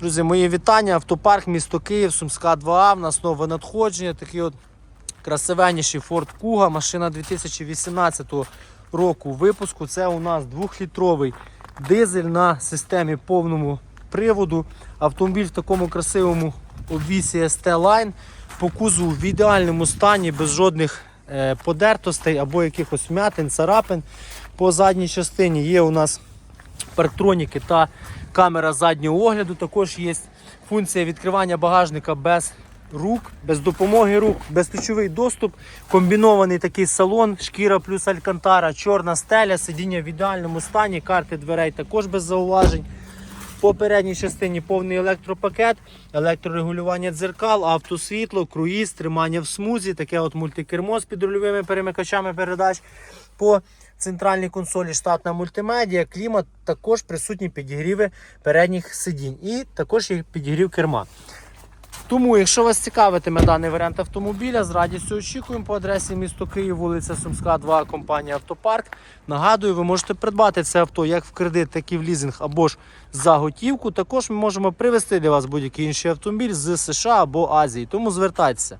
Друзі, мої вітання. Автопарк, місто Київ, Сумська 2А. В нас нове надходження. Такий от красивенніший Ford Kuga. Машина 2018 року випуску. Це у нас 2-літровий дизель на системі повному приводу. Автомобіль в такому красивому обвісі ST Line. По кузову в ідеальному стані, без жодних е, подертостей або якихось вмятин, царапин. По задній частині є у нас парктроніки та камера заднього огляду. Також є функція відкривання багажника без рук, без допомоги рук, безключовий доступ, комбінований такий салон, шкіра плюс алькантара, чорна стеля, сидіння в ідеальному стані, карти дверей також без зауважень. По передній частині повний електропакет, електрорегулювання дзеркал, автосвітло, круїз, тримання в смузі, таке от мультикермо з підрульовими перемикачами передач. По центральній консолі штатна мультимедіа, клімат, також присутні підігріви передніх сидінь і також є підігрів керма. Тому, якщо вас цікавитиме даний варіант автомобіля, з радістю очікуємо по адресі місто Київ, вулиця Сумська, 2, компанія Автопарк. Нагадую, ви можете придбати це авто як в кредит, так і в лізинг або ж за готівку. Також ми можемо привезти для вас будь-який інший автомобіль з США або Азії. Тому звертайтеся.